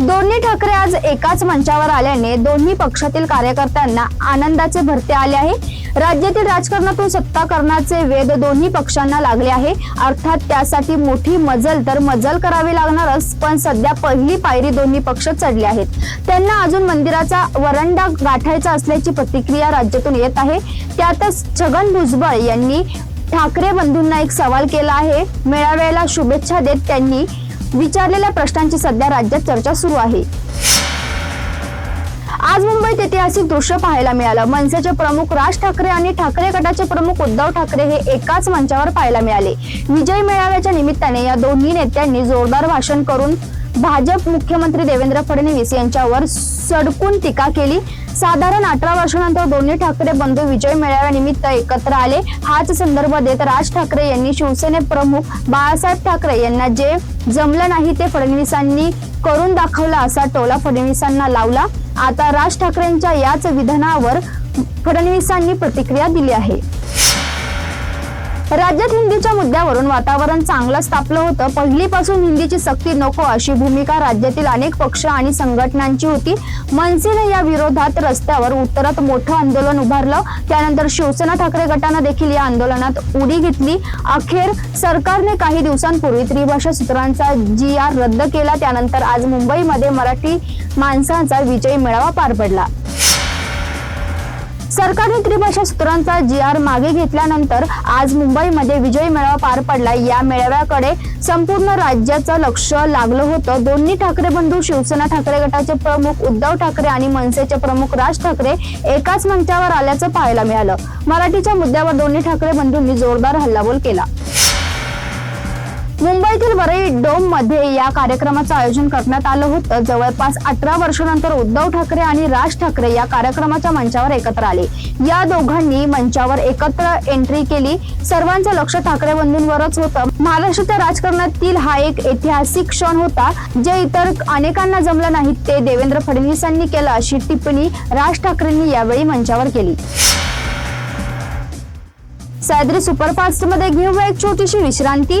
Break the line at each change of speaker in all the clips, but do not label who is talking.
दोन्ही ठाकरे आज एकाच मंचावर आल्याने दोन्ही पक्षातील कार्यकर्त्यांना आनंदाचे भरते आले आहे. राज्यातील राजकारणातून सत्ता करण्याचे वेद दोन्ही पक्षांना लागले आहे. अर्थात त्यासाठी मोठी मजल तर मजल करावी लागणारच पण सध्या पहिली पायरी दोन्ही पक्ष चढले आहेत. त्यांना अजून मंदिराचा वरंडा गाठायचा असल्याची प्रतिक्रिया राज्यातून येत आहे. त्यातच छगन भुजबळ यांनी ठाकरे बंधूंना एक सवाल केला आहे. मेळाव्याला शुभेच्छा देत त्यांनी विचारलेल्या प्रश्नांची सध्या राज्यात चर्चा सुरू आहे. आज मुंबईत ऐतिहासिक दृश्य पाहायला मिळालं. मनसेचे प्रमुख राज ठाकरे आणि ठाकरे गटाचे प्रमुख उद्धव ठाकरे हे एकाच मंचावर पाहायला मिळाले. विजय मेळाव्याच्या निमित्ताने या दोन्ही नेत्यांनी जोरदार भाषण करून भाजप मुख्यमंत्री देवेंद्र फडणवीस यांच्यावर सडकून टीका केली. साधारण अठरा वर्षानंतर दोन्ही ठाकरे बंधू विजय मेळाव्यानिमित्त एकत्र आले. हाच संदर्भ देत राज ठाकरे यांनी शिवसेने प्रमुख बाळासाहेब ठाकरे यांना जे जमलं नाही ते फडणवीसांनी करून दाखवलं असा टोला फडणवीसांना लावला. आता राज ठाकरेंच्या याच विधानावर फडणवीसांनी प्रतिक्रिया दिली आहे. राज्यात हिंदीच्या मुद्द्यावरून वातावरण चांगलंच तापलं होतं. पहिलीपासून हिंदीची सक्ती नको अशी भूमिका राज्यातील अनेक पक्ष आणि संघटनांची होती. मनसेने या विरोधात रस्त्यावर उत्तरात मोठं आंदोलन उभारलं. त्यानंतर शिवसेना ठाकरे गटानं देखील या आंदोलनात उडी घेतली. अखेर सरकारने काही दिवसांपूर्वी त्रिभाषा सूत्रांचा जी आर रद्द केला. त्यानंतर आज मुंबईमध्ये मराठी माणसांचा विजय मेळावा पार पडला. सरकारने त्रिभाषा सूत्रांचा जी आर मागे घेतल्यानंतर आज मुंबईमध्ये विजय मेळावा पार पडला. या मेळाव्याकडे संपूर्ण राज्याचं लक्ष लागलं होतं. दोन्ही ठाकरे बंधू शिवसेना ठाकरे गटाचे प्रमुख उद्धव ठाकरे आणि मनसेचे प्रमुख राज ठाकरे एकाच मंचावर आल्याचं पाहायला मिळालं. मराठीच्या मुद्द्यावर दोन्ही ठाकरे बंधूंनी जोरदार हल्लाबोल केला. मुंबईतील वरळी डोममध्ये या कार्यक्रमाचं आयोजन करण्यात आलं होतं. जवळपास अठरा वर्षानंतर उद्धव ठाकरे आणि राज ठाकरे या कार्यक्रमाच्या मंचावर एकत्र आले. या दोघांनी मंचावर एकत्र एंट्री केली. सर्वांचं लक्ष ठाकरे बंधूंवरच होतं. महाराष्ट्राच्या राजकारणातील हा एक ऐतिहासिक क्षण होता. जे इतर अनेकांना जमलं नाही ते देवेंद्र फडणवीसांनी केलं अशी टिप्पणी राज ठाकरेंनी यावेळी मंचावर केली. सह्याद्री सुपरफास्टमध्ये घेऊया एक छोटीशी विश्रांती.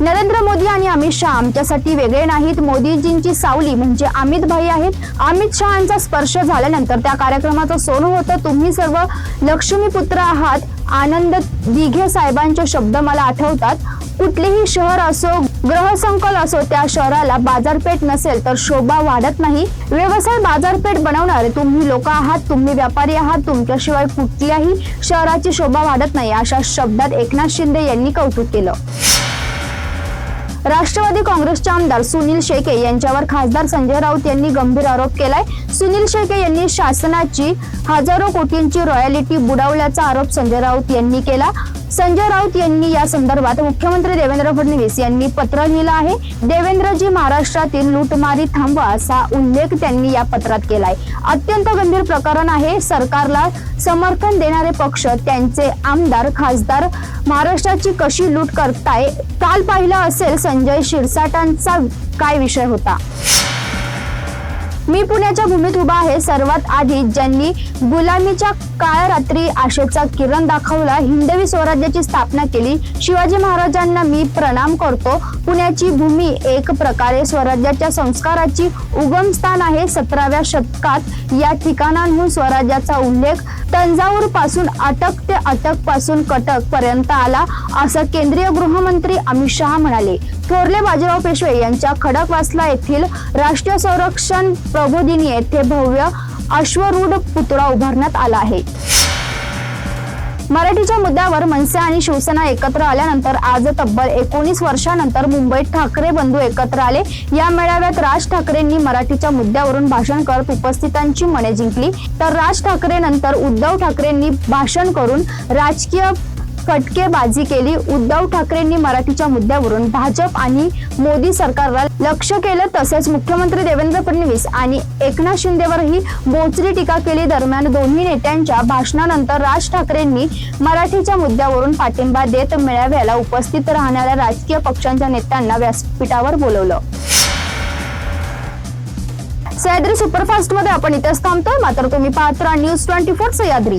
नरेंद्र मोदी आणि अमित शहा आमच्यासाठी वेगळे नाहीत. मोदीजींची सावली म्हणजे अमित भाई आहेत. अमित शहांचा स्पर्श झाल्यानंतर त्या कार्यक्रमाचं सोनं होतं. तुम्ही सर्व लक्ष्मीपुत्र आहात. आनंद दिघे साहेबांचे शब्द मला आठवतात. कुठलेही शहर असो ग्रहसंकुल असो त्या शहराला बाजारपेठ नसेल तर शोभा वाढत नाही. व्यवसाय बाजारपेठ बनवणारे तुम्ही लोक आहात. तुम्ही व्यापारी आहात. तुमच्याशिवाय कुठल्याही शहराची शोभा वाढत नाही अशा शब्दात एकनाथ शिंदे यांनी कौतुक केलं. राष्ट्रवादी काँग्रेसचे आमदार सुनील शेके यांच्यावर खासदार संजय राऊत यांनी गंभीर आरोप केलाय. सुनील शेके यांनी शासनाची हजारो कोटींची रॉयलिटी बुडवल्याचा आरोप संजय राऊत यांनी केला. संजय राऊत यांनी या संदर्भात मुख्यमंत्री देवेंद्र फडणवीस यांनी पत्र लिहिलं आहे. देवेंद्रजी महाराष्ट्रातील लूटमारी थांबवा असा उल्लेख त्यांनी या पत्रात केलाय. अत्यंत गंभीर प्रकरण आहे. सरकारला समर्थन देणारे पक्ष त्यांचे आमदार खासदार महाराष्ट्राची कशी लूट करताय काल पाहिलं असेल संजय शिरसाटांचा काय विषय होता? मी पुण्याच्या भूमीत उभा आहे. सर्वात आधी ज्यांनी गुलामीच्या काळ रात्री आशेचा किरण दाखवला हिंदवी स्वराज्याची स्थापना केली. शिवाजी महाराजांना मी प्रणाम करतो. पुण्याची भूमी एक प्रकारे स्वराज्याच्या संस्काराची उगमस्थान आहे. सतराव्या शतकात या ठिकाणांहून स्वराज्याचा उल्लेख तंजावूरपासून अटक ते अटकपासून कटक पर्यंत आला असं केंद्रीय गृहमंत्री अमित शहा म्हणाले. थोरले बाजीराव पेशवे यांच्या खडकवासला येथील राष्ट्रीय संरक्षण प्रबोधिनी येथे भव्य अश्वरूढ पुतळा उभारण्यात आला आहे. मराठीच्या मुद्द्यावर मनसे आणि शिवसेना एकत्र आल्यानंतर आज तब्बल एकोणीस वर्षानंतर मुंबईत ठाकरे बंधू एकत्र आले. या मेळाव्यात राज ठाकरेंनी मराठीच्या मुद्द्यावरून भाषण करत उपस्थितांची मने जिंकली. तर राज ठाकरे नंतर उद्धव ठाकरेंनी भाषण करून राजकीय फटकेबाजी केली. उद्धव ठाकरेंनी मराठीच्या मुद्द्यावरून भाजप आणि मोदी सरकारला लक्ष केलं तसेच मुख्यमंत्री देवेंद्र फडणवीस आणि एकनाथ शिंदेवरही बोचरी टीका केली. दरम्यान दोन्ही नेत्यांच्या भाषणानंतर राज ठाकरेंनी मराठीच्या मुद्द्यावरून पाठिंबा देत मेळाव्याला उपस्थित राहणाऱ्या राजकीय पक्षांच्या नेत्यांना व्यासपीठावर बोलवलं. सह्याद्री सुपरफास्टमध्ये आपण इथेच थांबतोय. मात्र तुम्ही पाहत राहा न्यूज ट्वेंटी फोर सह्याद्री